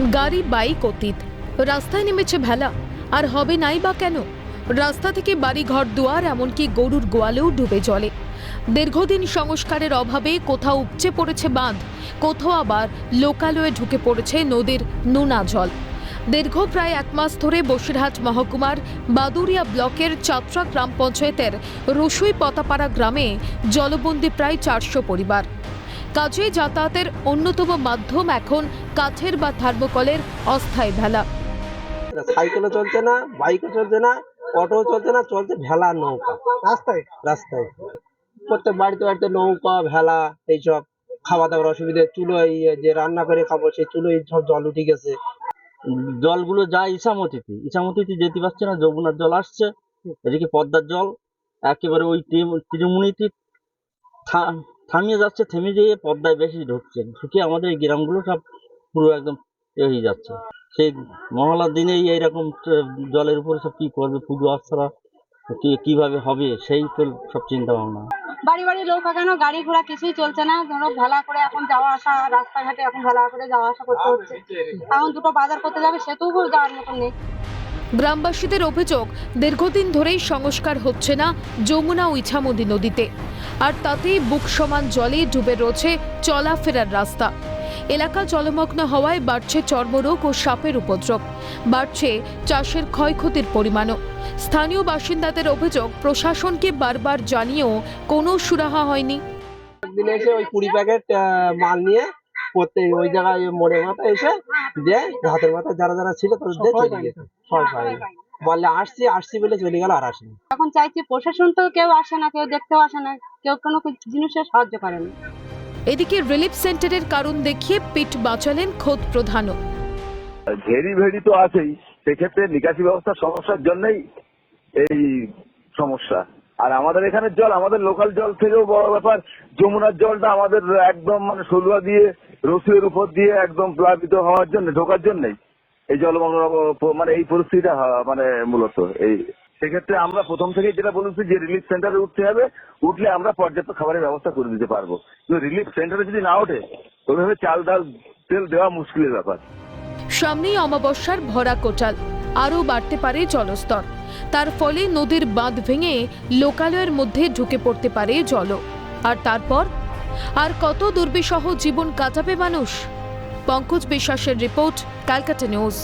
গাড়ি, বাইক অতীত। রাস্তায় নেমেছে ভেলা। আর হবে নাই বা কেন? রাস্তা থেকে বাড়ি ঘর দুয়ার, এমনকি গরুর গোয়ালেও ডুবে জলে। দীর্ঘদিন সংস্কারের অভাবে কোথাও উপচে পড়েছে বাঁধ, কোথাও আবার লোকালয়ে ঢুকে পড়েছে নদীর নোনা জল। দীর্ঘ প্রায় এক মাস ধরে বসিরহাট মহকুমার বাদুরিয়া ব্লকের চাত্রা গ্রাম পঞ্চায়েতের রসুই পতাপাড়া গ্রামে জলবন্দী প্রায় চারশো পরিবার। কাজে যাতায়াতের অন্যতম মাধ্যম এখন কাঠের বা থার্মোকলের অস্থায়ী ভেলা। সাইকেলও চলছে না বাইকও চলছে না অটো চলছে না চলছে ভেলা নৌকা। রাস্তায়? রাস্তায়। প্রত্যেক বাড়িতে বাড়িতে নৌকা ভেলা এইসব খাওয়া দাওয়ার অসুবিধে চুলো এই যে রান্না করে খাব সেই চুলো সব জল উঠে গেছে। জলগুলো যায় ইসামতিতে ইসামতিতে যেতে পারছে না যমুনার জল আসছে এদিকে পদ্মার জল একেবারে ওই থা- থামিয়ে যাচ্ছে থেমে যেয়ে পদ্মায় বেশি ঢুকছে। ঢুকে আমাদের এই গ্রামগুলো সব পুরো একদম এ হয়ে যাচ্ছে। সেই মহলার দিনেই এইরকম জলের উপরে সব কি করবে পুজো আচ্ছারা কি কীভাবে হবে সেই তো সব চিন্তা ভাবনা বাড়ি বাড়ি লোক কেন গাড়ি ঘোড়া কিছুই চলছে না ধরো ভেলা করে এখন যাওয়া আসা রাস্তাঘাটে এখন ভেলা করে যাওয়া আসা করতে হচ্ছে। এখন দুটো বাজার করতে যাবে সেতুও যাওয়ার মতন নেই। গ্রামবাসীদের অভিযোগ দীর্ঘদিন ধরেই সংস্কার হচ্ছে না যমুনা ও ইছামতি নদীতে। আর তাতেই বুক সমান জলে ডুবে রয়েছে চলাফেরার রাস্তা। এলাকা জলমগ্ন হওয়ায় বাড়ছে চর্মরোগ ও সাপের উপদ্রব। বাড়ছে চাষের ক্ষয়ক্ষতির পরিমাণও। স্থানীয় বাসিন্দাদের অভিযোগ প্রশাসনকে বারবার জানিয়েও কোনো সুরাহা হয়নি। একদিন এসে ওই কুড়ি প্যাকেট মাল নিয়ে প্রত্যেক ওই জায়গায় মোড়ের মাথায় এসে দিয়ে হাতের মাথায় যারা যারা ছিল তাদের দিয়ে চলে গেছে। সব পায়নি বললে আসছি আসছি বলে চলে গেল আর আসেনি। এখন চাইছি প্রশাসন তো কেউ আসে না কেউ দেখতেও আসে না কেউ কোনো কিছু জিনিসের সাহায্য করে না। এদিকে রিলিফ সেন্টারের কারণ দেখিয়ে পিঠ বাঁচালেন খোদ প্রধানও। ঘেরি ভেড়ি তো আছেই। সেক্ষেত্রে নিকাশি ব্যবস্থার সমস্যার জন্যই এই সমস্যা। আর আমাদের এখানের জল, আমাদের লোকাল জল থেকেও বড় ব্যাপার। যমুনার জলটা আমাদের একদম মানে সলুয়া দিয়ে, রসুয়ের উপর দিয়ে একদম প্লাবিত হওয়ার জন্য, ঢোকার জন্যই এই জলমগ্ন মানে এই পরিস্থিতিটা মানে মূলত এই সেক্ষেত্রে আমরা প্রথম থেকেই যেটা বলেছি যে রিলিফ সেন্টারে উঠতে হবে, উঠলে আমরা পর্যাপ্ত খাবারের ব্যবস্থা করে দিতে পারব। কিন্তু রিলিফ সেন্টারে যদি না ওঠে ওইভাবে চাল, ডাল, তেল দেওয়া মুশকিলের ব্যাপার। সামনেই অমাবস্যার ভরা কোটাল, আরও বাড়তে পারে জলস্তর। তার ফলে নদীর বাঁধ ভেঙে লোকালয়ের মধ্যে ঢুকে পড়তে পারে জল আর তারপর? আর কত দুর্বিষহ জীবন কাটাবে মানুষ? পঙ্কজ বিশ্বাসের রিপোর্ট, ক্যালকাটা নিউজ।